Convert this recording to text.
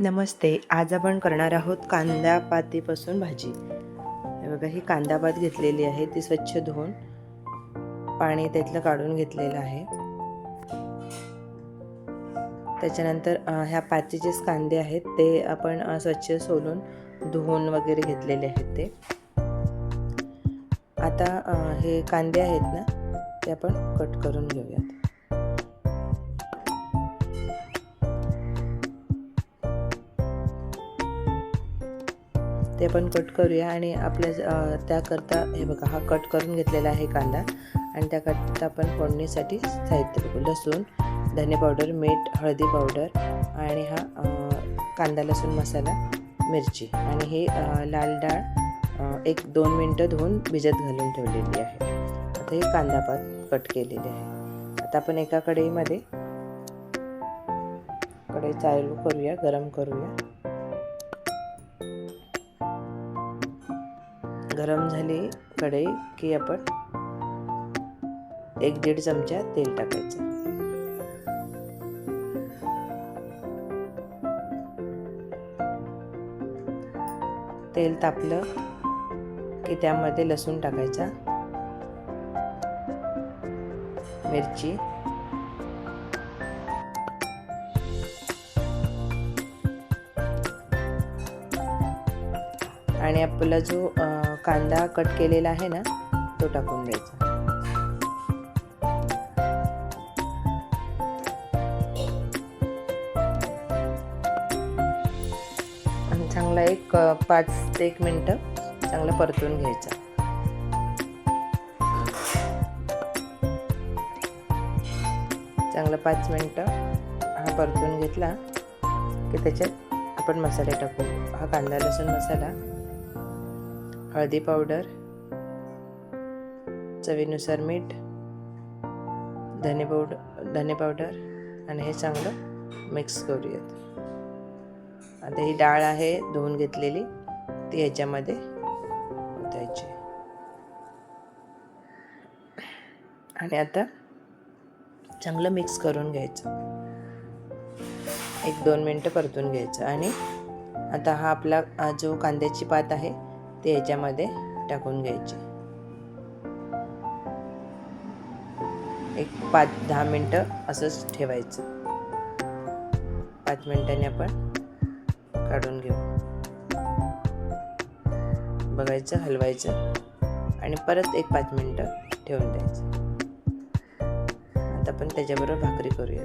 नमस्ते. आज आपण करणार आहोत कांदा पातीपासून भाजी. हे बघा ही कांदा पात घेतलेली आहे. ती स्वच्छ धुवून पाणी त्यातलं काढून घेतलेलं आहे. त्याच्यानंतर ह्या पाचचे जे कांदे आहेत ते आपण स्वच्छ सोलून धुवून वगैरे घेतलेले आहेत ते. आता हे कांदे आहेत ना ते आपण कट करून घेऊयात. ते आपण कट करूया आणि आपल्या त्याकरता हे बघा हा कट करून घेतलेला आहे कांदा. आणि त्याकरता आपण फोडणीसाठी साहित्य बघू लसूण धने पावडर मीठ हळदी पावडर आणि हा कांदा लसूण मसाला मिरची. आणि हे लाल डाळ एक दोन मिनटं धुवून भिजत घालून ठेवलेली आहे. आता हे कांदा पात कट केलेले आहे. आता आपण एका कढईमध्ये कढई चालू करूया गरम करूया. गरम झाली कढई की आपण एक दीड चमचा तेल टाकायचं. तेल तापलं की त्यामध्ये लसूण टाकायचा मिरची. आणि आपला जो कांदा कट केलेला आहे ना तो टाकून द्यायचा. आणि चांगला एक पाच ते एक मिनटं चांगलं परतून घ्यायचा. चांगलं पाच मिनटं हा परतून घेतला की त्याच्यात आपण मसाले टाकू. हा कांदा लसूण मसाला हळदी पावडर चवीनुसार मीठ धने पावडर धने पावडर आणि हे चांगलं मिक्स करूयात. आता ही डाळ आहे धुवून घेतलेली ती ह्याच्यामध्ये ओतायची. आणि आता चांगलं मिक्स करून घ्यायचं. एक दोन मिनटं परतून घ्यायचं आणि आता हा आपला जो कांद्याची पात आहे ते याच्यामध्ये टाकून घ्यायची. एक पाच दहा मिनटं असंच ठेवायचं. पाच मिनिटांनी आपण काढून घेऊ. बघायचं हलवायचं आणि परत एक पाच मिनटं ठेवून द्यायचं. आता आपण त्याच्याबरोबर भाकरी करूया